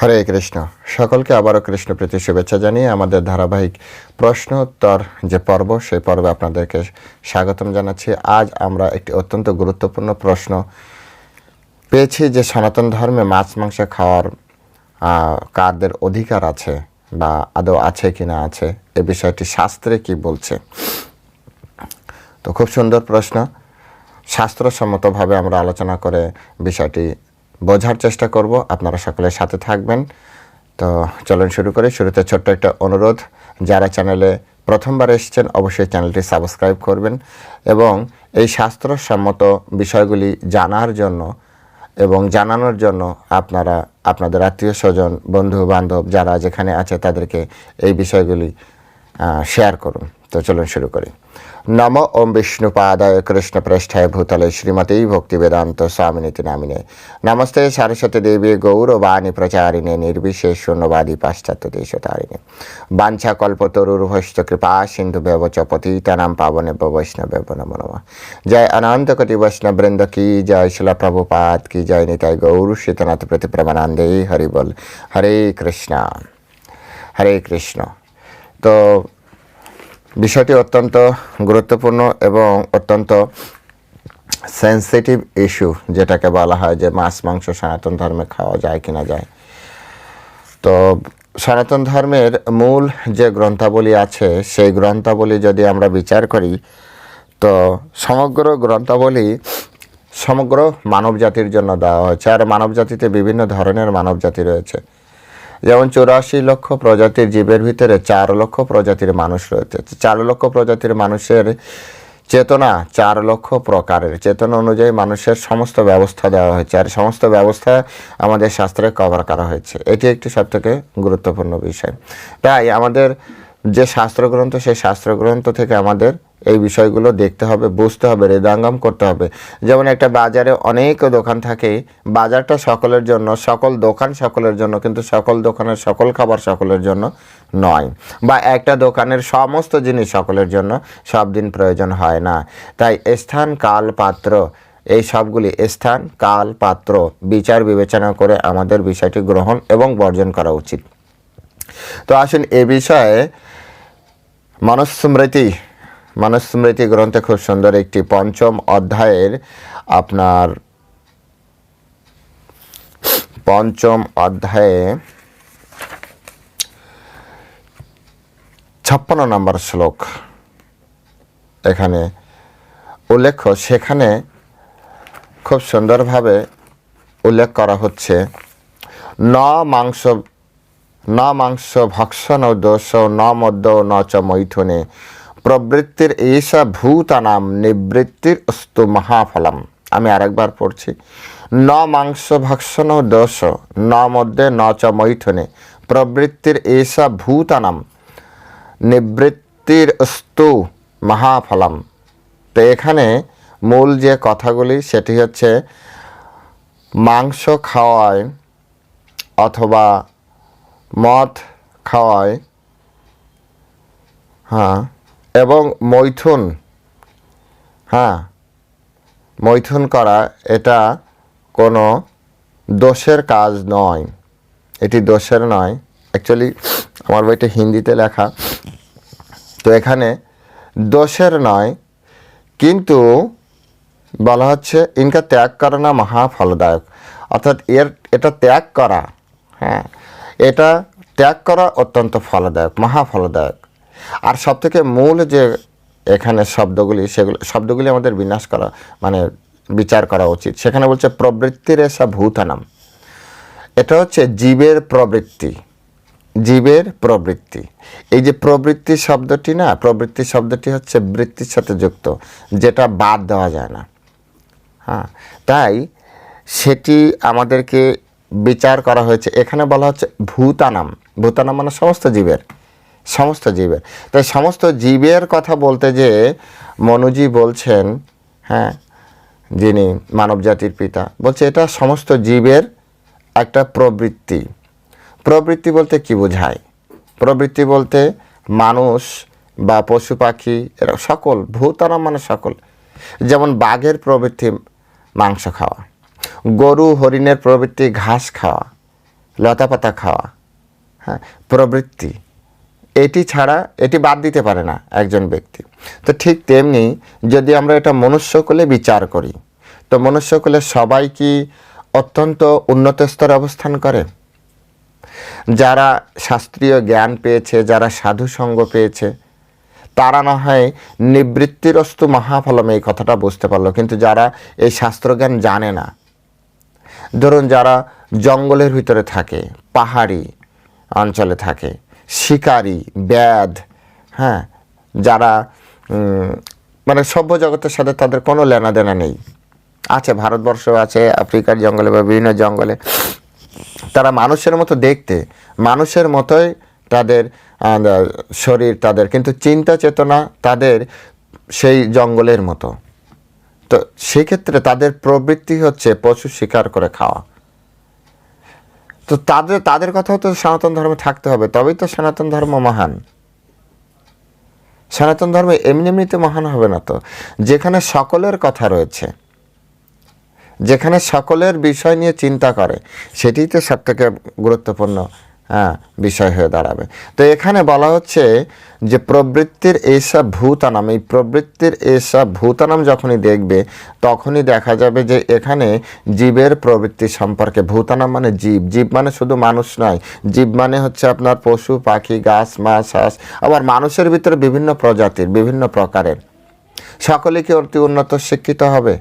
হরে কৃষ্ণ। সকলকে আবারও কৃষ্ণ প্রীতি শুভেচ্ছা জানিয়ে আমাদের ধারাবাহিক প্রশ্ন উত্তর যে পর্ব, সেই পর্বে আপনাদেরকে স্বাগতম জানাচ্ছি। আজ আমরা একটি অত্যন্ত গুরুত্বপূর্ণ প্রশ্ন পেয়েছি যে সনাতন ধর্মে মাছ, মাংস খাওয়ার কারদের অধিকার আছে বা আদৌ আছে কি না আছে? এ বিষয়টি শাস্ত্রে কি বলছে? তো খুব সুন্দর প্রশ্ন। শাস্ত্রসম্মতভাবে আমরা আলোচনা করে বিষয়টি বোঝার চেষ্টা করব। আপনারা সকলের সাথে থাকবেন। তো চলুন শুরু করি। শুরুতে ছোট্ট একটা অনুরোধ, যারা চ্যানেলে প্রথমবার এসেছেন, অবশ্যই চ্যানেলটি সাবস্ক্রাইব করবেন এবং এই শাস্ত্রসম্মত বিষয়গুলি জানার জন্য এবং জানানোর জন্য আপনারা, আপনাদের আত্মীয় স্বজন বন্ধু বান্ধব যারা যেখানে আছে, তাদেরকে এই বিষয়গুলি শেয়ার করুন। তো চলুন শুরু করি। নম ওম বিষ্ণুপাদায় কৃষ্ণ পৃষ্ঠায় ভূতলে শ্রীমতী ভক্তি বেদান্ত স্বামিনীতি নামিনে নমস্তে সারস্বতী দেবী গৌরবাণী প্রচারিণে নির্বিশেষ শূন্যবাদী পাশ্চাত্য দেশতারিণে বাঞ্ছা কল্পতরুর্ভষ্ট কৃপা সিন্ধু ব্যবচ পতিতানাম পাবনে বৈষ্ণবে নমো নমঃ জয় অনন্ত কোটি বৈষ্ণববৃন্দ কি জয় শিলা প্রভুপাত কি জয় নিতাই গৌর শীতনাথ প্রতি প্রমানন্দে হরি বল হরে কৃষ্ণ হরে কৃষ্ণ তো বিষয়টি অত্যন্ত গুরুত্বপূর্ণ এবং অত্যন্ত সেন্সিটিভ ইস্যু যেটাকে বলা হয় যে মাছ, মাংস সনাতন ধর্মে খাওয়া যায় কিনা যায়। তো সনাতন ধর্মের মূল যে গ্রন্থাবলী আছে, সেই গ্রন্থাবলী যদি আমরা বিচার করি, তো সমগ্র গ্রন্থাবলী সমগ্র মানব জাতির জন্য দেওয়া হয়েছে। আর মানব জাতিতে বিভিন্ন ধরনের মানব জাতি রয়েছে। যেমন চৌরাশি লক্ষ প্রজাতির জীবের ভিতরে চার লক্ষ প্রজাতির মানুষ রয়েছে। চার লক্ষ প্রজাতির মানুষের চেতনা চার লক্ষ প্রকারের। চেতনা অনুযায়ী মানুষের সমস্ত ব্যবস্থা দেওয়া হয়েছে। আর সমস্ত ব্যবস্থা আমাদের শাস্ত্রে কভার করা হয়েছে। এটি একটি সবথেকে গুরুত্বপূর্ণ বিষয়। তাই আমাদের যে শাস্ত্রগ্রন্থ, সেই শাস্ত্রগ্রন্থ থেকে আমাদের এই বিষয়গুলো দেখতে হবে, বুঝতে হবে, হৃদয়ঙ্গম করতে হবে। যেমন একটা বাজারে অনেক দোকান থাকে, বাজারটা সকলের জন্য, সকল দোকান সকলের জন্য, কিন্তু সকল দোকানের সকল খাবার সকলের জন্য নয়। বা একটা দোকানের সমস্ত জিনিস সকলের জন্য, সব দিন প্রয়োজন হয় না। তাই স্থান, কাল, পাত্র, এই সবগুলি স্থান, কাল, পাত্র, বিচার, বিবেচনা করে আমাদের বিষয়টি গ্রহণ এবং বর্জন করা উচিত। তো আসুন এ বিষয়ে মনুস্মৃতি মনুস্মৃতি গ্রন্থে খুব সুন্দর একটি পঞ্চম অধ্যায়ের আপনার পঞ্চম অধ্যায়ে ছাপ্পান্ন নম্বর শ্লোক এখানে উল্লেখ্য, সেখানে খুব সুন্দরভাবে উল্লেখ করা হচ্ছে, ন মাংস ন মাংস ভক্ষণ দোষ ন মদ্য ন চ মৈথুনে। প্রবৃত্তির এইসা ভূতানাম, নিবৃত্তির অস্তু মহাফলম। আমি আরেকবার পড়ছি। ন মাংস ভক্ষণ দোষ ন মধ্যে ন চ মৈথুনে। প্রবৃত্তির এইসা ভূতানাম, নিবৃত্তির অস্তু মহাফলম। তো এখানে মূল যে কথাগুলি, সেটি হচ্ছে মাংস খাওয়ায় অথবা মদ খাওয়ায় হ্যাঁ এবং মৈথুন হ্যাঁ মৈথুন করা এটা কোনো দোষের কাজ নয়। এটি দোষের নয়। অ্যাকচুয়ালি আমার বইটা হিন্দিতে লেখা। তো এখানে দোষের নয়, কিন্তু বলা হচ্ছে ইনকা ত্যাগ করা না মহাফলদায়ক। অর্থাৎ এর, এটা ত্যাগ করা হ্যাঁ এটা ত্যাগ করা অত্যন্ত ফলদায়ক, মহাফলদায়ক। আর সবথেকে মূল যে এখানে শব্দগুলি, সেগুলো, শব্দগুলি আমাদের বিনাশ করা মানে বিচার করা উচিত। সেখানে বলছে প্রবৃত্তির এসা ভূতানাম। এটা হচ্ছে জীবের প্রবৃত্তি জীবের প্রবৃত্তি। এই যে প্রবৃত্তি শব্দটি না, প্রবৃত্তি শব্দটি হচ্ছে বৃত্তির সাথে যুক্ত, যেটা বাদ দেওয়া যায় না। হ্যাঁ তাই সেটি আমাদেরকে বিচার করা হয়েছে। এখানে বলা হচ্ছে ভূতানাম। ভূতানাম মানে সমস্ত জীবের সমস্ত জীবের। তাই সমস্ত জীবের কথা বলতে যে মনুজি বলছেন হ্যাঁ যিনি মানব জাতির পিতা, বলছে এটা সমস্ত জীবের একটা প্রবৃত্তি। প্রবৃত্তি বলতে কি বোঝায়? প্রবৃত্তি বলতে মানুষ বা পশু পাখি, এরা সকল, ভূতানাম মানে সকল। যেমন বাঘের প্রবৃত্তি, মাংস খাওয়া। গরু, হরিণের প্রবৃত্তি ঘাস খাওয়া, লতাপাতা খাওয়া হ্যাঁ প্রবৃত্তি এটি ছাড়া, এটি বাদ দিতে পারে না একজন ব্যক্তি। তো ঠিক তেমনি যদি আমরা এটা মনুষ্যকুলে বিচার করি, তো মনুষ্যকুলে সবাই কি অত্যন্ত উন্নত স্তরে অবস্থান করে? যারা শাস্ত্রীয় জ্ঞান পেয়েছে, যারা সাধু সঙ্গ পেয়েছে, তারা না হয় নিবৃত্তিরস্তু মহাফলম এই কথাটা বুঝতে পারল। কিন্তু যারা এই শাস্ত্রজ্ঞান জানে না ধরুন যারা জঙ্গলের ভিতরে থাকে, পাহাড়ি অঞ্চলে থাকে, শিকারী, ব্যাধ হ্যাঁ যারা মানে সভ্য জগতের সাথে তাদের কোনো লেনাদেনা নেই। আছে ভারতবর্ষ আছে, আফ্রিকার জঙ্গলে বা বিভিন্ন জঙ্গলে। তারা মানুষের মতো দেখতে, মানুষের মতোই তাদের শরীর তাদের, কিন্তু চিন্তা চেতনা তাদের সেই জঙ্গলের মতো। তো সেক্ষেত্রে তাদের প্রবৃত্তি হচ্ছে পশু শিকার করে খাওয়া। তো তাদের তাদের কথাও তো সনাতন ধর্মে থাকতে হবে, তবেই তো সনাতন ধর্ম মহান। সনাতন ধর্ম এমনি এমনিতে মহান হবে না তো। যেখানে সকলের কথা রয়েছে, যেখানে সকলের বিষয় নিয়ে চিন্তা করে, সেটিই তো সব থেকে গুরুত্বপূর্ণ। বিষয় হয়ে দাঁড়াবে। তো এখানে বলা হচ্ছে যে প্রবৃত্তির এইসব ভূতানাম, এই প্রবৃত্তির এইসব ভূতানাম যখনই দেখবে, তখনই দেখা যাবে যে এখানে জীবের প্রবৃত্তি সম্পর্কে। ভূতানাম মানে জীব। জীব মানে শুধু মানুষ নয়। জীব মানে হচ্ছে আপনার পশু, পাখি, গাছ, মাছ, হাঁস, আবার মানুষের ভিতরে বিভিন্ন প্রজাতির, বিভিন্ন প্রকারের। সকলে কি অতি উন্নত শিক্ষিত হবে?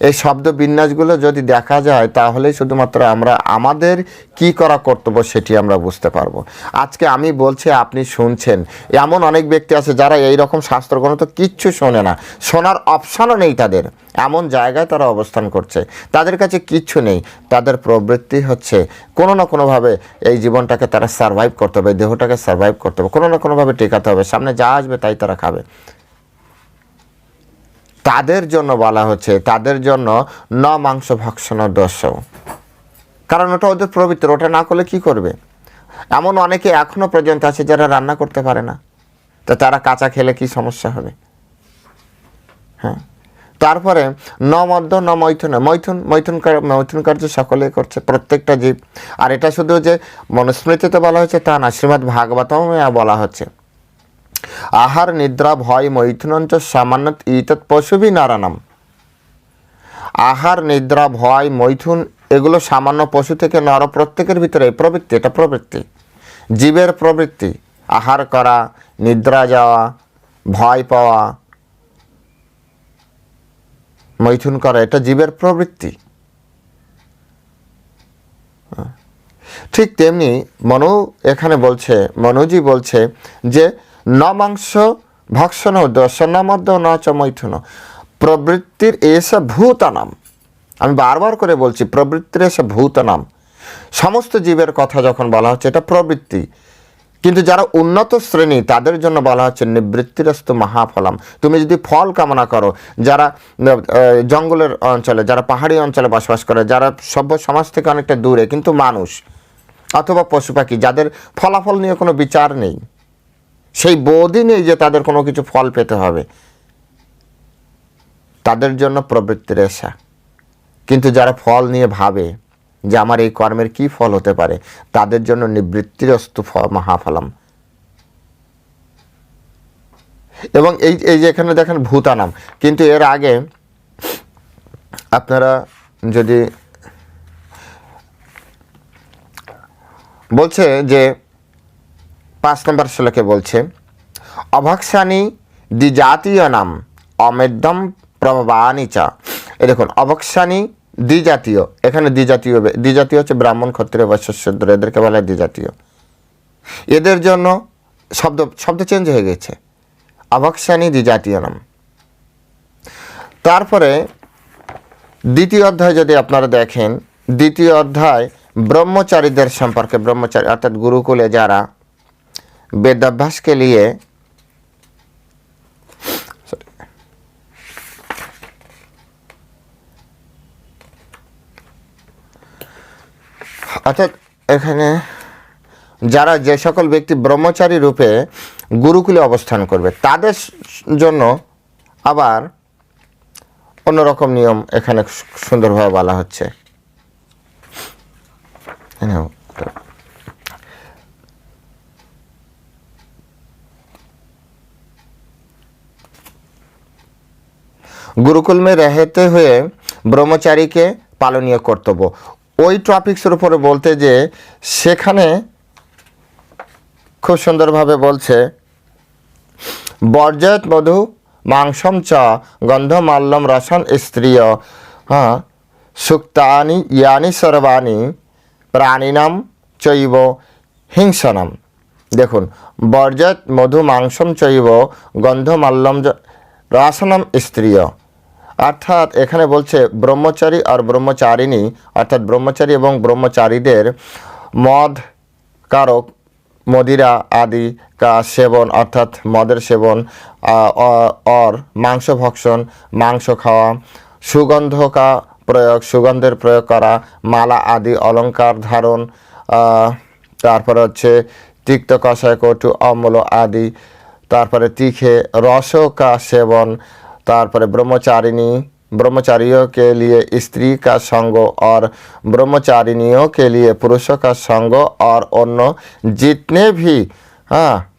এই শব্দ বিন্যাসগুলো যদি দেখা যায়, তাহলেই শুধুমাত্র আমরা আমাদের কি করা কর্তব্য সেটি আমরা বুঝতে পারব। আজকে আমি বলছি, আপনি শুনছেন। এমন অনেক ব্যক্তি আছে যারা এই রকম শাস্ত্রগ্রন্থ কিচ্ছু শোনে না। শোনার অপশানও নেই তাদের। এমন জায়গায় তারা অবস্থান করছে। তাদের কাছে কিচ্ছু নেই। তাদের প্রবৃত্তি হচ্ছে, কোনো না কোনোভাবে এই জীবনটাকে তারা সার্ভাইভ করতে হবে, দেহটাকে সার্ভাইভ করতে হবে, কোনো না কোনোভাবে টেকাতে হবে। সামনে যা আসবে তাই তারা খাবে। তাদের জন্য বলা হচ্ছে, তাদের জন্য ন মাংস ভক্ষণ দোষ কারণ ওটা ওদের প্রবৃত্তি ওটা না করলে কি করবে? এমন অনেকে এখনও পর্যন্ত আছে যারা রান্না করতে পারে না। তো তারা কাঁচা খেলে কি সমস্যা হবে? হ্যাঁ। তারপরে ন মধ্য ন মৈথুন। মৈথুন মৈথুন মৈথুন কার্য সকলে করছে, প্রত্যেকটা জীব। আর এটা শুধু যে মনুস্মৃতিতে বলা হয়েছে তা না শ্রীমৎ ভাগবতম বলা হচ্ছে। আহার, নিদ্রা, ভয়, মৈথুনঞ্চ সামান্য ইতৎ পশুবি নারায়ণম আহার, নিদ্রা, ভয়, মৈথুন এগুলো সামান্য পশু থেকে নর প্রত্যেকের ভিতরে প্রবৃত্তি, এটা প্রবৃত্তি। জীবের প্রবৃত্তি, আহার করা, নিদ্রা যাওয়া, ভয় পাওয়া, মৈথুন করা, এটা জীবের প্রবৃত্তি। ঠিক তেমনি মনু এখানে বলছে, মনুজি বলছে যে ন মাংস ভক্ষণ দর্শন মধ্য ন চ মৈথুন। প্রবৃত্তির এসে ভূতানাম। আমি বারবার করে বলছি, প্রবৃত্তির এসে ভূতানাম। সমস্ত জীবের কথা যখন বলা হচ্ছে, এটা প্রবৃত্তি। কিন্তু যারা উন্নত শ্রেণি, তাদের জন্য বলা হচ্ছে নিবৃত্তিরস্ত মহাফলাম। তুমি যদি ফল কামনা করো, যারা জঙ্গলের অঞ্চলে, যারা পাহাড়ি অঞ্চলে বসবাস করে, যারা সভ্য সমাজ থেকে অনেকটা দূরে, কিন্তু মানুষ, অথবা পশু পাখি, যাদের ফলাফল নিয়ে কোনো বিচার নেই। সেই বোধই যে তাদের কোনো কিছু ফল পেতে হবে। তাদের জন্য প্রবৃত্তি রেশা কিন্তু যারা ফল নিয়ে ভাবে যে আমার এই কর্মের কি ফল হতে পারে, তাদের জন্য নিবৃত্তিরস্তু ফ মহাফলম। এবং এই এই যে এখানে দেখেন ভূতানাম। কিন্তু এর আগে আপনারা যদি বলছে যে পাঁচ নম্বর শ্লোকে বলছে অভক্ষানি দ্বিজাতীয় নাম অমেদ্যম প্রবাণী চা। এই দেখুন অভক্ষানি দ্বিজাতীয়, এখানে দ্বিজাতীয় দ্বিজাতীয় হচ্ছে ব্রাহ্মণ, ক্ষত্রিয়, বৈশ্য, শূদ্র, এদেরকে বলা হয় দ্বিজাতীয়। এদের জন্য শব্দ শব্দ চেঞ্জ হয়ে গেছে। অভক্ষানি দ্বিজাতীয় নাম। তারপরে দ্বিতীয় অধ্যায় যদি আপনারা দেখেন, দ্বিতীয় অধ্যায় ব্রহ্মচারীদের সম্পর্কে, ব্রহ্মচারী অর্থাৎ গুরুকুলে যারা বেদাভ্যাসকে নিয়ে অর্থাৎ এখানে যারা যে সকল ব্যক্তি ব্রহ্মচারী রূপে গুরুকুলে অবস্থান করবে, তাদের জন্য আবার অন্যরকম নিয়ম এখানে সুন্দরভাবে বলা হচ্ছে। গুরুকুল মে রেহেতে হয়ে ব্রহ্মচারীকে পালনীয় কর্তব্য। ওই টপিক্সের উপরে বলতে যে, সেখানে খুব সুন্দরভাবে বলছে বর্জয়ত মধু, মাংসম চ গন্ধমাল্যম রসন স্ত্রিয় হ্যাঁ সুক্তানি, ইয়ানি সর্বাণী, প্রাণীনাম চৈব, হিংসনাম। দেখুন, বর্জত মধু, মাংসম চৈব গন্ধমাল্যম রাসনম স্ত্রিয়। অর্থাৎ এখানে বলছে ব্রহ্মচারী আর ব্রহ্মচারিণী, অর্থাৎ ব্রহ্মচারী এবং ব্রহ্মচারীদের মদ কারক, মদিরা আদি কা সেবন, অর্থাৎ মদের সেবন অর, মাংস ভক্ষণ, মাংস খাওয়া সুগন্ধকা প্রয়োগ, সুগন্ধের প্রয়োগ করা, মালা আদি অলঙ্কার ধারণ তারপরে হচ্ছে তিক্ত কষায় কটু, অম্ল আদি, তারপরে তিখে রসকা সেবন सेवन तारपरे ब्रह्मचारिणी ब्रह्मचारियों के लिए स्त्री का संग और ब्रह्मचारिणियों के लिए पुरुषों का संग और अन्य जितने भी हाँ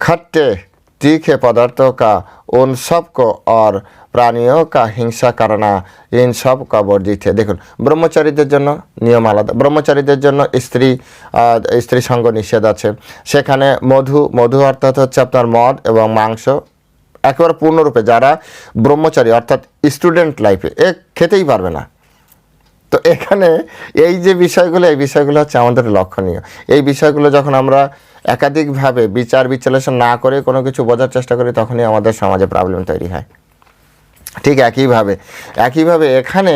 खट्टे तीखे पदार्थों का उन सब को और প্রাণীয় কা হিংসা কারণা ইন সব কা বর্জিত দেখুন ব্রহ্মচারীদের জন্য নিয়ম আলাদা ব্রহ্মচারীদের জন্য স্ত্রী আহ, স্ত্রী সঙ্গ নিষেধ আছে সেখানে মধু মধু অর্থাৎ হচ্ছে আপনার মদ এবং মাংস একেবারে পূর্ণরূপে যারা ব্রহ্মচারী, অর্থাৎ স্টুডেন্ট লাইফে এ খেতেই পারবে না। তো এখানে এই যে বিষয়গুলো, এই বিষয়গুলো হচ্ছে আমাদের লক্ষণীয়। এই বিষয়গুলো যখন আমরা একাধিকভাবে বিচার বিশ্লেষণ না করে কোনো কিছু বোঝার চেষ্টা করি, তখনই আমাদের সমাজে প্রবলেম তৈরি হয়। ঠিক একইভাবে একইভাবে এখানে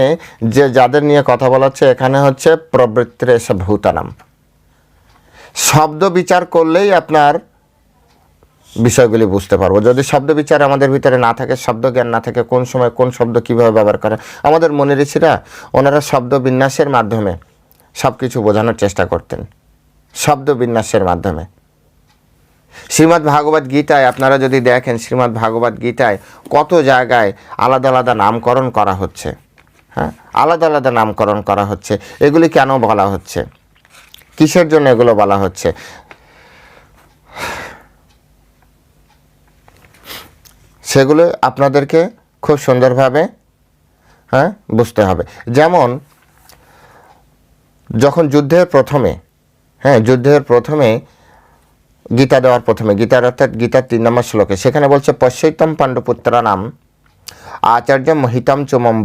যে যাদের নিয়ে কথা বলা হচ্ছে, এখানে হচ্ছে প্রবৃত্তির এসব ভূতানাম শব্দ বিচার করলেই আপনার বিষয়গুলি বুঝতে পারব। যদি শব্দ বিচার আমাদের ভিতরে না থাকে, শব্দ জ্ঞান না থাকে, কোন সময় কোন শব্দ কীভাবে ব্যবহার করে? আমাদের মনে ঋষিরা ওনারা শব্দ বিন্যাসের মাধ্যমে সব কিছু বোঝানোর চেষ্টা করতেন। শব্দ বিন্যাসের মাধ্যমে। শ্রীমদ্ ভাগবত গীতায় আপনারা যদি দেখেন, শ্রীমদ্ ভাগবত গীতায় কত জায়গায় আলাদা আলাদা নামকরণ করা হচ্ছে। হ্যাঁ? আলাদা আলাদা নামকরণ করা হচ্ছে। এগুলি কেন বলা হচ্ছে? কিসের জন্য এগুলো বলা হচ্ছে? সেগুলো আপনাদেরকে খুব সুন্দরভাবে হ্যাঁ বুঝতে হবে। যেমন, যখন যুদ্ধের প্রথমে হ্যাঁ যুদ্ধের প্রথমে গীতা দেওয়ার প্রথমে গীতার অর্থাৎ গীতার তিন নম্বর শ্লোকে, সেখানে বলছে পশ্যৈতম পাণ্ডুপুত্রা নাম আচার্য মহিতম চমম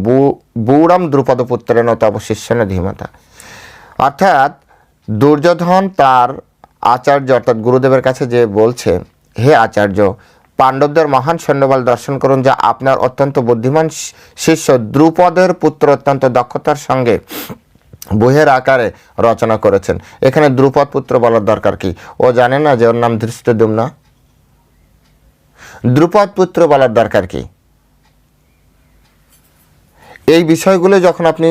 বুড়ম দ্রুপদপুত্রেণ তব শিষ্যন ধীমতা। অর্থাৎ দুর্যোধন তার আচার্য, অর্থাৎ গুরুদেবের কাছে যে বলছে, হে আচার্য পাণ্ডবদের মহান সৈন্যবল দর্শন করুন, যা আপনার অত্যন্ত বুদ্ধিমান শিষ্য দ্রুপদের পুত্র অত্যন্ত দক্ষতার সঙ্গে বইয়ের আকারে রচনা করেছেন। এখানে দ্রুপদ পুত্র বলার দরকার কি? ও জানে না যে ওর নাম ধৃষ্টদ্যুম্ন? দ্রুপদ পুত্র বলার দরকার কি? এই বিষয়গুলো যখন আপনি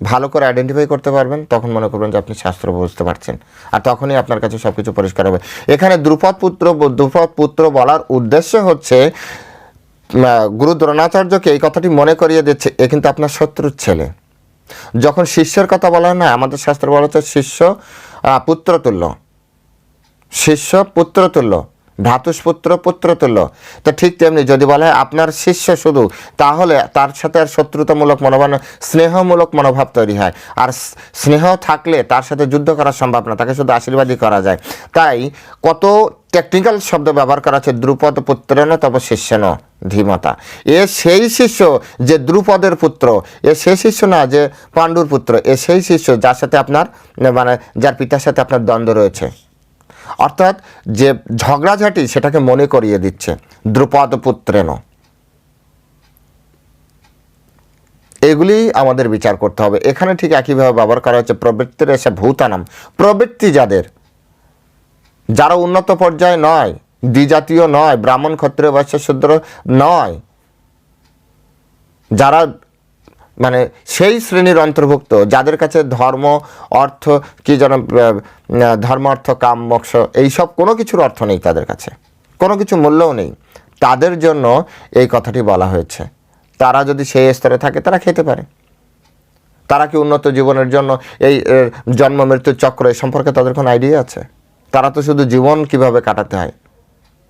ভালো করে আইডেন্টিফাই করতে পারবেন, তখন মনে করবেন যে আপনি শাস্ত্র বুঝতে পারছেন। আর তখনই আপনার কাছে সব কিছু পরিষ্কার হবে। এখানে দ্রুপদ পুত্র দ্রুপদ পুত্র বলার উদ্দেশ্য হচ্ছে গুরু দ্রোণাচার্যকে এই কথাটি মনে করিয়ে দিচ্ছে, এ কিন্তু আপনার শত্রুর ছেলে। যখন শিষ্যের কথা বলা হয়, না, আমাদের শাস্ত্র বলা হচ্ছে শিষ্য পুত্রতুল্য। শিষ্য পুত্রতুল্য। ভ্রাতুষ্পুত্র পুত্রতুল্য। তো ঠিক তেমনি যদি বলা আপনার শিষ্য শুধু, তাহলে তার সাথে আর শত্রুতামূলক মনোভাব স্নেহমূলক মনোভাব তৈরি হয়। আর স্নেহ থাকলে তার সাথে যুদ্ধ করা সম্ভব না তাকে শুধু আশীর্বাদই করা যায়। তাই কত টেকনিক্যাল শব্দ ব্যবহার করা আছে দ্রুপদ পুত্রেন তব ন, ধীমতা। এ সেই শিষ্য যে দ্রুপদের পুত্র, এ সেই শিষ্য না যে পাণ্ডুর পুত্র, এ সেই শিষ্য যার সাথে আপনার মানে যার পিতার সাথে আপনার দ্বন্দ্ব রয়েছে। অর্থাৎ যে ঝগড়াঝাটি সেটাকে মনে করিয়ে দিচ্ছে দ্রুপদ পুত্রেন এগুলি আমাদের বিচার করতে হবে। এখানে ঠিক একইভাবে ব্যবহার করা হচ্ছে প্রবৃত্তির এসে ভূতানাম। প্রবৃত্তি যাদের, যারা উন্নত পর্যায়ে নয়, দ্বিজাতীয় নয়, ব্রাহ্মণ, ক্ষত্রিয়, বৈশ্য, শূদ্র নয়, যারা মানে সেই শ্রেণির অন্তর্ভুক্ত, যাদের কাছে ধর্ম, অর্থ, কি যেন ধর্ম, অর্থ, কাম, মোক্ষ, এইসব কোনো কিছুর অর্থ নেই তাদের কাছে। কোনো কিছু মূল্যও নেই। তাদের জন্য এই কথাটি বলা হয়েছে। তারা যদি সেই স্তরে থাকে, তারা খেতে পারে। তারা কি উন্নত জীবনের জন্য এই জন্ম মৃত্যুর চক্র এই সম্পর্কে তাদের কোনো আইডিয়া আছে? তারা তো শুধু জীবন কীভাবে কাটাতে হয়?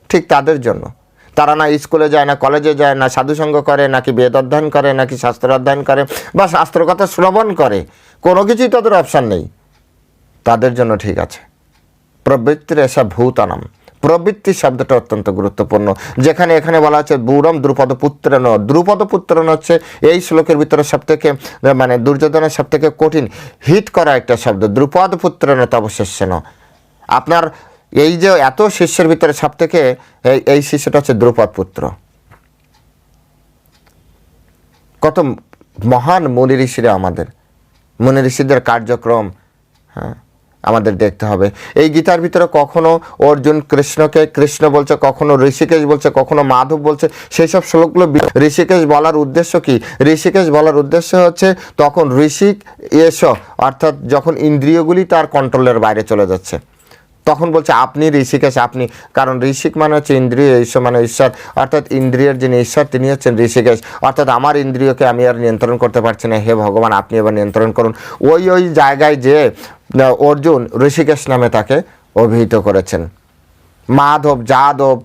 ঠিক তাদের জন্য। তারা না স্কুলে যায়, না কলেজে যায়, না সাধুসঙ্গ করে, নাকি বেদ অধ্যয়ন করে, নাকি শাস্ত্র অধ্যয়ন করে, বা শাস্ত্র কথা শ্রবণ করে, কোনো কিছুই তাদের অপশান নেই। তাদের জন্য ঠিক আছে। প্রবৃত্তির এসা ভূতানাম। প্রবৃত্তি শব্দটা অত্যন্ত গুরুত্বপূর্ণ। যেখানে এখানে বলা হচ্ছে বুড়ম দ্রুপদ পুত্রেন দ্রুপদ পুত্রেন হচ্ছে এই শ্লোকের ভিতরে সব থেকে মানে দুর্যোধনের সব থেকে কঠিন হিট করা একটা শব্দ। দ্রুপদ পুত্রেন তবশেষ্যন আপনার এই যে এত শিষ্যের ভিতরে সব থেকে এই শিষ্যটা হচ্ছে দ্রুপদ পুত্র। কত মহান মুনি ঋষিরা আমাদের। মুনি ঋষিদের কার্যক্রম হ্যাঁ আমাদের দেখতে হবে। এই গীতার ভিতরে কখনো অর্জুন কৃষ্ণকে, কৃষ্ণ বলছে, কখনো ঋষিকেশ বলছে, কখনো মাধব বলছে সেই সব শ্লোকগুলো ঋষিকেশ বলার উদ্দেশ্য কি? ঋষিকেশ বলার উদ্দেশ্য হচ্ছে তখন ঋষিক এস, অর্থাৎ যখন ইন্দ্রিয়গুলি তার কন্ট্রোলের বাইরে চলে যাচ্ছে। তখন বলছে, আপনি ঋষিকেশ আপনি কারণ ঋষিক মানে হচ্ছে ইন্দ্রিয়, ঈশ্বর মানে ঈশ্বর। অর্থাৎ ইন্দ্রিয়ের যিনি ঈশ্বর, তিনি হচ্ছেন ঋষিকেশ। অর্থাৎ আমার ইন্দ্রিয়কে আমি আর নিয়ন্ত্রণ করতে পারছি না। হে ভগবান, আপনি এবার নিয়ন্ত্রণ করুন। ওই ওই জায়গায় যে অর্জুন ঋষিকেশ নামে তাকে অভিহিত করেছেন। মাধব, যাদব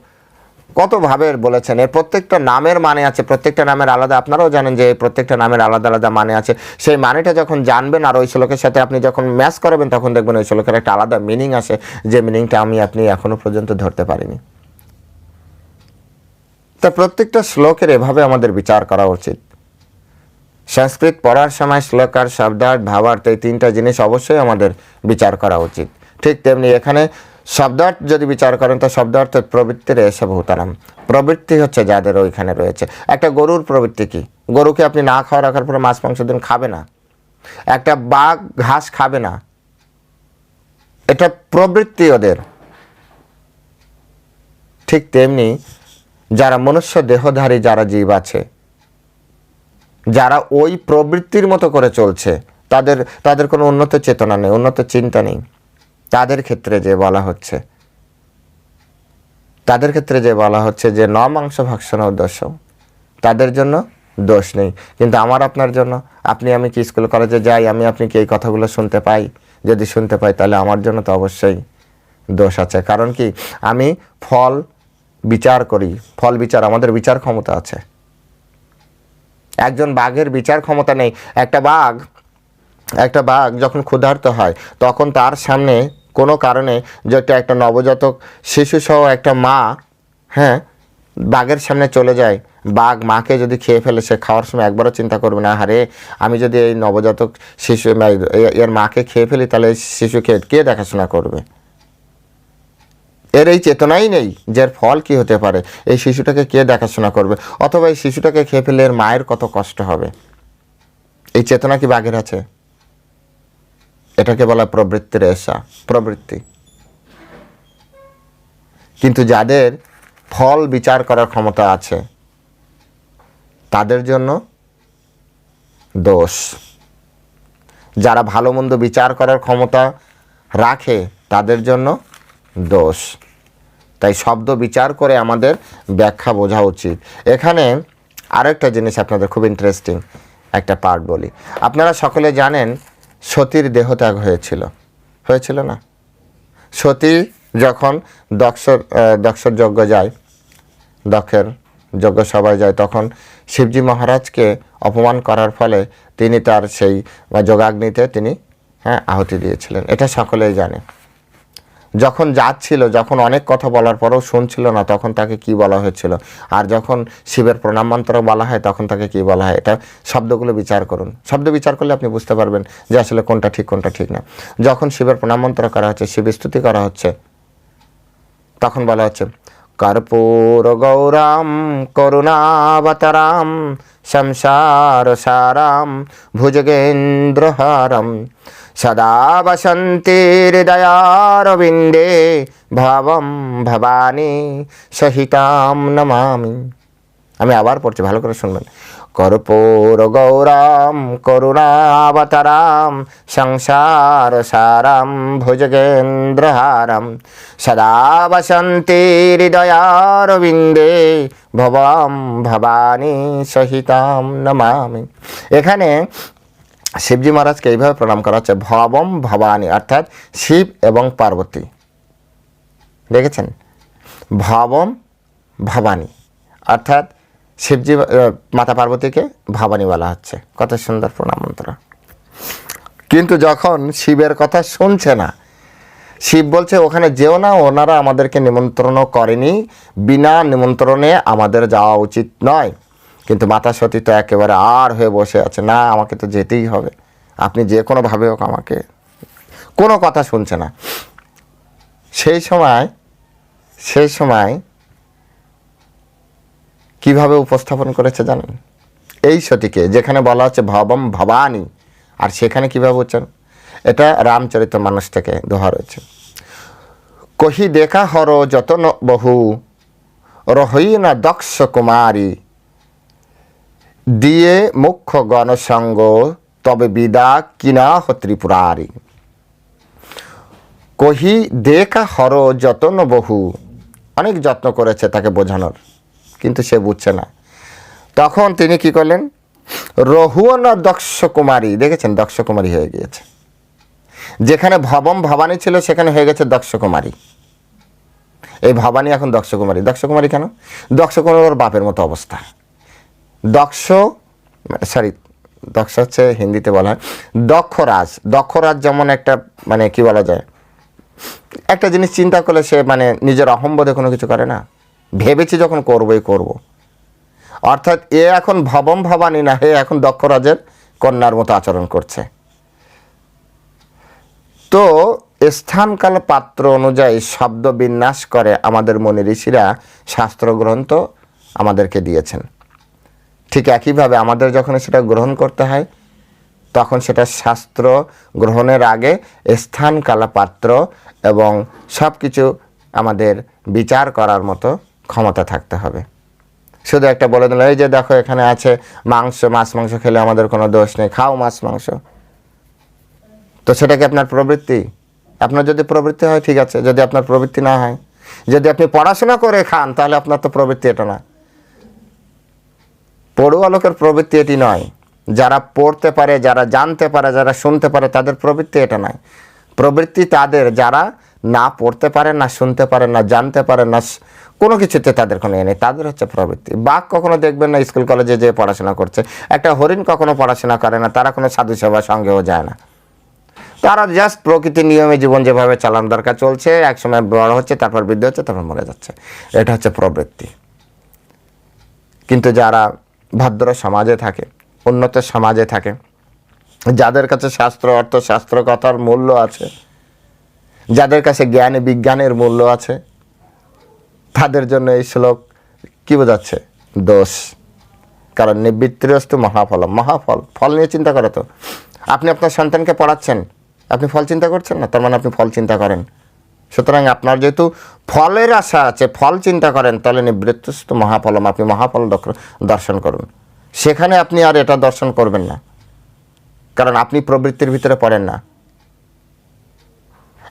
কত ভাবের বলেছেন? এর প্রত্যেকটা নামের মানে আছে, প্রত্যেকটা নামের আলাদা। আপনারাও জানেন যে প্রত্যেকটা নামের আলাদা আলাদা মানে আছে। সেই মানেটা যখন জানবেন আর ওই শ্লোকের সাথে আপনি যখন ম্যাচ করাবেন, তখন দেখবেন ওই শ্লোকের একটা আলাদা মিনিং আসে, যে মিনিংটা আমি আপনি এখনও পর্যন্ত ধরতে পারিনি। তা প্রত্যেকটা শ্লোকের এভাবে আমাদের বিচার করা উচিত। সংস্কৃত পড়ার সময় শ্লোকার, শব্দার্থ, ভাবার্থ এই তিনটা জিনিস অবশ্যই আমাদের বিচার করা উচিত। ঠিক তেমনি এখানে শব্দার্থ যদি বিচার করেন, তো শব্দার্থ প্রবৃত্তির এসে ভূতারাম। প্রবৃত্তি হচ্ছে যাদের ওইখানে রয়েছে। একটা গরুর প্রবৃত্তি কি? গরুকে আপনি না খাওয়া রাখার পরে মাছ, মাংস দিন খাবে না? একটা বাঘ ঘাস খাবে না? এটা প্রবৃত্তি ওদের। ঠিক তেমনি যারা মনুষ্য দেহধারী, যারা জীব আছে, যারা ওই প্রবৃত্তির মতো করে চলছে, তাদের তাদের কোনো উন্নত চেতনা নেই, উন্নত চিন্তা নেই। তাদের ক্ষেত্রে যে বলা হচ্ছে, তাদের ক্ষেত্রে যে বলা হচ্ছে যে ন মাংস ভক্ষণ উদ্দেশ্য তাদের জন্য দোষ নেই। কিন্তু আমার আপনার জন্য, আপনি আমি কি স্কুল কলেজে যাই, আমি আপনি কি এই কথাগুলো শুনতে পাই? যদি শুনতে পাই, তাহলে আমার জন্য তো অবশ্যই দোষ আছে। কারণ কি, আমি ফল বিচার করি, ফল বিচার, আমাদের বিচার ক্ষমতা আছে। একজন বাঘের বিচার ক্ষমতা নেই। একটা বাঘ একটা বাঘ যখন ক্ষুধার্ত হয়, তখন তার সামনে কোনো কারণে যেটা একটা নবজাতক শিশু সহ একটা মা হ্যাঁ বাঘের সামনে চলে যায়। বাঘ মাকে যদি খেয়ে ফেলে, সে খাওয়ার সময় একবারও চিন্তা করবে না হারে আমি যদি এই নবজাতক শিশু এর মাকে খেয়ে ফেলি, তাহলে শিশুকে কে দেখাশোনা করবে? এর এই চেতনাই নেই যে এর ফল কি হতে পারে। এই শিশুটাকে কে দেখাশোনা করবে? অথবা এই শিশুটাকে খেয়ে ফেলে এর মায়ের কত কষ্ট হবে? এই চেতনা কি বাঘের আছে? এটাকে বলা প্রবৃত্তির এসা, প্রবৃত্তি। কিন্তু যাদের ফল বিচার করার ক্ষমতা আছে, তাদের জন্য দোষ। যারা ভালো মন্দ বিচার করার ক্ষমতা রাখে, তাদের জন্য দোষ। তাই শব্দ বিচার করে আমাদের ব্যাখ্যা বোঝা উচিত। এখানে আরেকটা জিনিস আপনাদের খুব ইন্টারেস্টিং একটা পার্ট বলি। আপনারা সকলে জানেন সতীর দেহত্যাগ হয়েছিল। হয়েছিল না? সতী যখন দক্ষর দক্ষর যজ্ঞ যায়, দক্ষের যজ্ঞ সবাই যায়, তখন শিবজি মহারাজকে অপমান করার ফলে তিনি তার সেই যোগাগ্নিতে তিনি হ্যাঁ আহতি দিয়েছিলেন। এটা সকলেই জানে। যখন যাচ্ছিল, যখন অনেক কথা বলার পরেও শুনছিল না, তখন তাকে কি বলা হয়েছিল? আর যখন শিবের প্রণাম মন্ত্র বলা হয়, তখন তাকে কি বলা হয়? এটা শব্দগুলো বিচার করুন। শব্দ বিচার করলে আপনি বুঝতে পারবেন যে আসলে কোনটা ঠিক কোনটা ঠিক না। যখন শিবের প্রণাম মন্ত্র করা হচ্ছে, শিব স্তুতি করা হচ্ছে, তখন বলা হচ্ছে, কর্পূর গৌরাম, করুণাবতারাম সংসার সারাম, ভুজগেন্দ্রহারম সদা বসন্তি হৃদয়ারবিন্দে ভাবম ভবানী সহিতাম নমামি। আমি আবার পড়ছি, ভালো করে শুনবেন। কর্পূর গৌরাম, করুণাবতারাম, সংসার সারাম, ভুজগেন্দ্রহারম। সদা বসন্তি হৃদয়ারবিন্দে ভবাম ভবানী সহিতাম নমামি। এখানে শিবজি মহারাজকে এইভাবে প্রণাম করা হচ্ছে ভবম ভবানী, অর্থাৎ শিব এবং পার্বতী। দেখেছেন? ভবম ভবানী, অর্থাৎ শিবজি মাতা পার্বতীকে ভবানী বলা হচ্ছে। কত সুন্দর প্রণাম মন্ত্র। কিন্তু যখন শিবের কথা শুনছে না, শিব বলছে, ওখানে যেও না, ওনারা আমাদেরকে নিমন্ত্রণও করেনি, বিনা নিমন্ত্রণে আমাদের যাওয়া উচিত নয়। কিন্তু মাতা সতী তো একেবারে আর হয়ে বসে আছে। না, আমাকে তো যেতেই হবে। আপনি যে কোনোভাবে হোক আমাকে, কোনো কথা শুনছে না। সেই সময় সেই সময় কীভাবে উপস্থাপন করেছে জানেন? এই সতীকে, যেখানে বলা হচ্ছে ভবম ভবানী। আর সেখানে কীভাবে উচ্চারণ? এটা রামচরিত মানুষ থেকে দোহা রয়েছে। কহি দেখা হর যতন বহু রহই না দক্ষ কুমারী। দিয়ে মুখ্য গণসঙ্গ তবে বিদা কিনা হ ত্রিপুরারি। কহি, দেখা হর যতন বহু। অনেক যত্ন করেছে তাকে বোঝানোর, কিন্তু সে বুঝছে না। তখন তিনি কি করলেন? রহুয়না দক্ষ কুমারী দেখেছেন দক্ষ কুমারী হয়ে গিয়েছে। যেখানে ভবম ভবানী ছিল, সেখানে হয়ে গেছে দক্ষ কুমারী এই ভবানী এখন দক্ষ কুমারী দক্ষ কুমারী কেন? দক্ষ কুমারী ওর বাপের মতো অবস্থা। দক্ষ সরি দক্ষ হচ্ছে হিন্দিতে বলা হয়, দক্ষরাজ। দক্ষরাজ যেমন একটা মানে কি বলা যায়, একটা জিনিস চিন্তা করলে সে মানে নিজের অহম্বোধে কোনো কিছু করে না। ভেবেছি যখন করবই করব। অর্থাৎ এ এখন ভবম ভবানী না হে এখন দক্ষরাজের কন্যার মতো আচরণ করছে। তো স্থানকাল পাত্র অনুযায়ী শব্দ বিন্যাস করে আমাদের মনি ঋষিরা শাস্ত্র গ্রন্থ আমাদেরকে দিয়েছেন। ঠিক একইভাবে আমাদের যখন সেটা গ্রহণ করতে হয়, তখন সেটা শাস্ত্র গ্রহণের আগে স্থান কালা পাত্র এবং সব কিছু আমাদের বিচার করার মতো ক্ষমতা থাকতে হবে। শুধু একটা বলে দিল এই যে দেখো এখানে আছে মাংস, মাছ, মাংস খেলে আমাদের কোনো দোষ নেই, খাও মাছ, মাংস। তো সেটা কি আপনার প্রবৃত্তি? আপনার যদি প্রবৃত্তি হয়, ঠিক আছে। যদি আপনার প্রবৃত্তি না হয়, যদি আপনি পড়াশোনা করে খান, তাহলে আপনার তো প্রবৃত্তি এটা না। পড়ুয়া লোকের প্রবৃত্তি এটি নয়। যারা পড়তে পারে, যারা জানতে পারে, যারা শুনতে পারে, তাদের প্রবৃত্তি এটা নয়। প্রবৃত্তি তাদের, যারা না পড়তে পারে, না শুনতে পারে, না জানতে পারে, না কোনো কিছুতে তাদের কোনো এ নেই। তাদের হচ্ছে প্রবৃত্তি। বাঘ কখনো দেখবেন না, স্কুল কলেজে যে পড়াশোনা করছে। একটা হরিণ কখনো পড়াশোনা করে না, তারা কোনো সাধু সেবার সঙ্গেও যায় না। তারা জাস্ট প্রকৃতির নিয়মে জীবন যেভাবে চালান দরকার চলছে, একসময় বড় হচ্ছে, তারপর বৃদ্ধি হচ্ছে, তারপর মরে যাচ্ছে। এটা হচ্ছে প্রবৃত্তি। কিন্তু যারা ভদ্র সমাজে থাকে, উন্নত সমাজে থাকে। যাদের কাছে শাস্ত্র অর্থ, শাস্ত্র কথার মূল্য আছে, যাদের কাছে জ্ঞান, বিজ্ঞানের মূল্য আছে, তাদের জন্য এই শ্লোক কি বোঝাচ্ছে? দোষ। কারণ নিবৃত্তিরস্তু মহাফল। মহাফল, ফল নিয়ে চিন্তা করে তো। আপনি আপনার সন্তানকে পড়াচ্ছেন, আপনি ফল চিন্তা করছেন না? তার মানে আপনি ফল চিন্তা করেন। সুতরাং আপনার যেহেতু ফলের আশা আছে, ফল চিন্তা করেন, তাহলে নিবৃত্তস্ত মহাফলম আপনি মহাফল দর্শন করুন। সেখানে আপনি আর এটা দর্শন করবেন না। কারণ আপনি প্রবৃত্তির ভিতরে পড়েন না।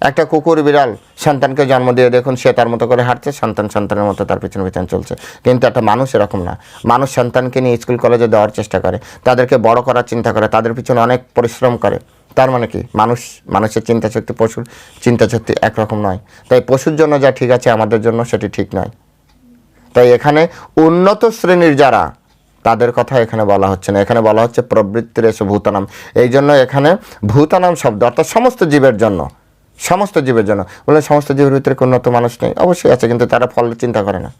একটা কুকুর বিড়াল সন্তানকে জন্ম দিয়ে দেখুন, সে তার মতো করে হাঁটছে, সন্তান সন্তানের মতো তার পিছনে পিছনে চলছে। কিন্তু একটা মানুষ এরকম না। মানুষ সন্তানকে নিয়ে স্কুল কলেজে দেওয়ার চেষ্টা করে, তাদেরকে বড় করার চিন্তা করে, তাদের পিছনে অনেক পরিশ্রম করে। তার মানে কি? মানুষ, মানুষের চিন্তা শক্তি পশুর চিন্তা শক্তি একরকম নয়। তাই পশুর জন্য যা ঠিক আছে আমাদের জন্য সেটি ঠিক নয়। তাই এখানে উন্নত শ্রেণির যারা, তাদের কথা এখানে বলা হচ্ছে না। এখানে বলা হচ্ছে প্রবৃত্তির এসে ভূতানাম। এই জন্য এখানে ভূতানাম শব্দ, অর্থাৎ সমস্ত জীবের জন্য, সমস্ত জীবের জন্য। বলে সমস্ত জীবের ভিতরে উন্নত মানুষ নেই? অবশ্যই আছে, কিন্তু তারা ফল চিন্তা করে না।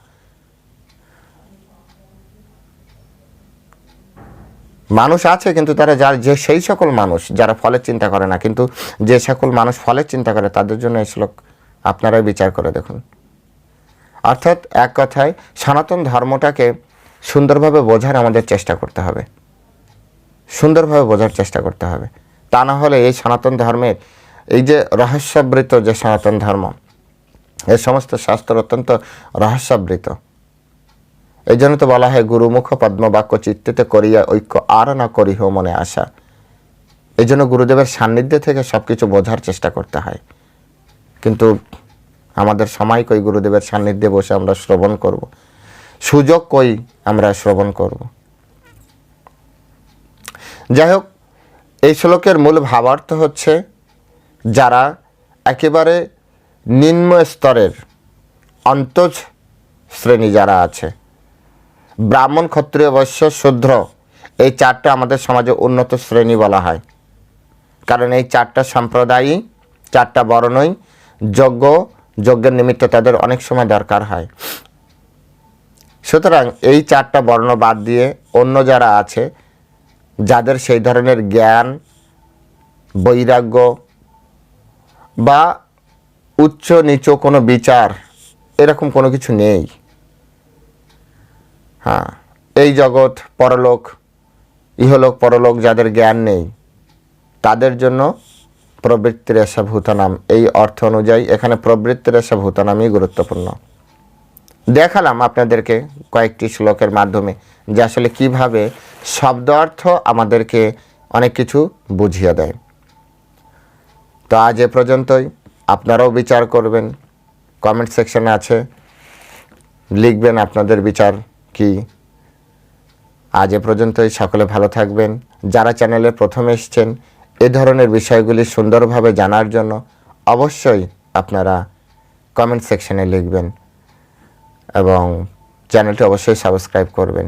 মানুষ আছে, কিন্তু তারা যার যে সেই সকল মানুষ, যারা ফলের চিন্তা করে না, কিন্তু যে সকল মানুষ ফলের চিন্তা করে, তাদের জন্য এই শ্লোক আপনারাই বিচার করে দেখুন। অর্থাৎ এক কথায়, সনাতন ধর্মটাকে সুন্দরভাবে বোঝার আমাদের চেষ্টা করতে হবে। সুন্দরভাবে বোঝার চেষ্টা করতে হবে। তা না হলে এই সনাতন ধর্মের, এই যে রহস্যাবৃত যে সনাতন ধর্ম এই সমস্ত শাস্ত্র অত্যন্ত রহস্যাবৃত। এই জন্য তো বলা হয় গুরুমুখ পদ্মবাক্য চিত্তিতে করিয়া ঐক্য আর না করিহ মনে আশা। এই জন্য গুরুদেবের সান্নিধ্যে থেকে সব কিছু বোঝার চেষ্টা করতে হয়। কিন্তু আমাদের সময় কই গুরুদেবের সান্নিধ্যে বসে আমরা শ্রবণ করব? সুযোগ কই আমরা শ্রবণ করব? যাই হোক এই শ্লোকের মূল ভাবার্থ হচ্ছে, যারা একেবারে নিম্ন স্তরের অন্তজ শ্রেণি যারা আছে ব্রাহ্মণ ক্ষত্রিয় বৈশ্য শূদ্র, এই চারটা আমাদের সমাজে উন্নত শ্রেণি বলা হয়। কারণ এই চারটা সম্প্রদায়ই, চারটা বর্ণই যজ্ঞ, যজ্ঞের নিমিত্ত তাদের অনেক সময় দরকার হয়। সুতরাং এই চারটা বর্ণ বাদ দিয়ে অন্য যারা আছে, যাদের সেই ধরনের জ্ঞান, বৈরাগ্য বা উচ্চ নিচ কোনো বিচার এরকম কোনো কিছু নেই। হ্যাঁ। এই জগৎ পরলোক, ইহলোক পরলোক যাদের জ্ঞান নেই, তাদের জন্য প্রবৃত্তির এসা ভূতনাম এই অর্থ অনুযায়ী এখানে প্রবৃত্তির এসা ভূতনামই গুরুত্বপূর্ণ। দেখালাম আপনাদেরকে কয়েকটি শ্লোকের মাধ্যমে যে আসলে কীভাবে শব্দ অর্থ আমাদেরকে অনেক কিছু বুঝিয়ে দেয়। তো আজ এ পর্যন্তই। আপনারাও বিচার করবেন। কমেন্ট সেকশনে আছে। লিখবেন আপনাদের বিচার। কি? আজ এ পর্যন্তই সকলে ভালো থাকবেন। যারা চ্যানেলে প্রথম এসছেন, এ ধরনের বিষয়গুলি সুন্দরভাবে জানার জন্য অবশ্যই আপনারা কমেন্ট সেকশনে লিখবেন এবং চ্যানেলটি অবশ্যই সাবস্ক্রাইব করবেন।